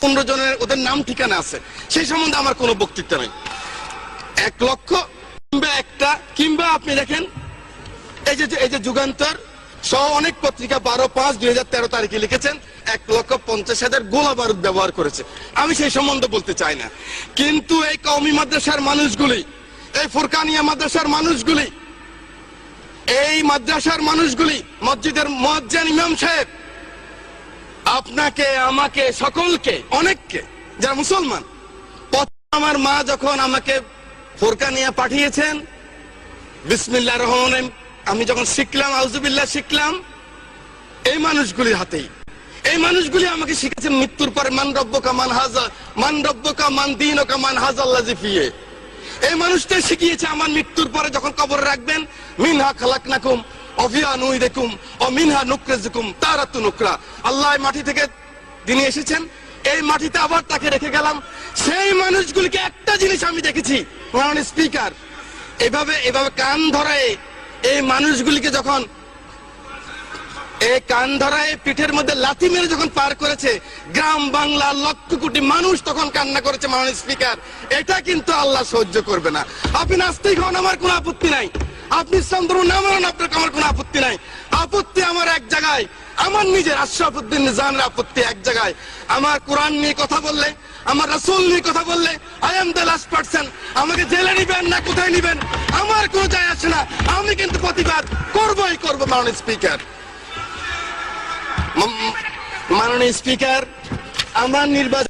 পনেরো জনের ওদের নাম ঠিকানা আছে। সেই সম্বন্ধে আমার কোনো বক্তৃতা নেই। এক লক্ষ কিংবা একটা, কিংবা আপনি দেখেন, এই যে এই যে যুগান্তর সহ অনেক পত্রিকা বারো পাঁচ দুই হাজার তেরো তারিখে লিখেছেন, এক লক্ষ পঞ্চাশ হাজার গোলা বারুদ ব্যবহার করেছে। আমি সেই সম্বন্ধে বলতে চাই না। কিন্তু এই কওমি মাদ্রাসার মানুষগুলি, এই ফুরকানিয়া মাদ্রাসার মানুষগুলি, এই মাদ্রাসার মানুষগুলি, মসজিদের মজ্জান ইমাম সাহেব আপনাকে, আমাকে, সকলকে, অনেককে, যারা মুসলমান আমার মা যখন আমাকে ফোরকা নিয়ে পাঠিয়েছেন, বিসমিল্লাহ রহমান আমি যখন শিখলাম আউজুবিল্লাহ শিখলাম, এই মানুষগুলির হাতেই, এই মানুষগুলি আমাকে শিখেছে মৃত্যুর পরে, মান রব্বকা মান হাজা, মান রব্বকা মান দিন ওকা মান হাজাল্লা জিফিয়ে এই মানুষটাই শিখিয়েছে আমার মৃত্যুর পরে যখন কবর রাখবেন, মিনহা খালাক নাকুম অফিয়া নুই দেখুম তু আল্লাহ মাটি থেকে এসেছেন, এই মাটিতে আবার তাকে রেখে গেলাম। সেই মানুষগুলিকে একটা জিনিস আমি দেখেছি স্পিকার। এভাবে এভাবে কান ধরায় এই মানুষগুলিকে যখন, এই কান ধরায় পিঠের মধ্যে লাথি মেরে যখন পার করেছে, গ্রাম বাংলা লক্ষ কোটি মানুষ তখন কান্না করেছে মাননীয় স্পিকার। এটা কিন্তু আল্লাহ সহ্য করবে না। আপনি নাস্তিক হন, আমার কোনো আপত্তি নাই। আপনি ইসলাম ধর্ম না মানেন আপনার আমার কোনো আপত্তি নাই। আপত্তি আমার এক জায়গায়। আমার নিজের আশরাফুদ্দিন নিজামের আপত্তি এক জায়গায়। আমার কোরআন নিয়ে কথা বললে, আমার রাসূল নিয়ে কথা বললে I am the last person আমাকে জেলে নিবেন না, কোথায় নিবেন? আমার কোনো যায় আসে না। আমি কিন্তু প্রতিবাদ করবই করব মাননীয় স্পিকার। মাননীয় স্পিকার, আমার নির্বাচন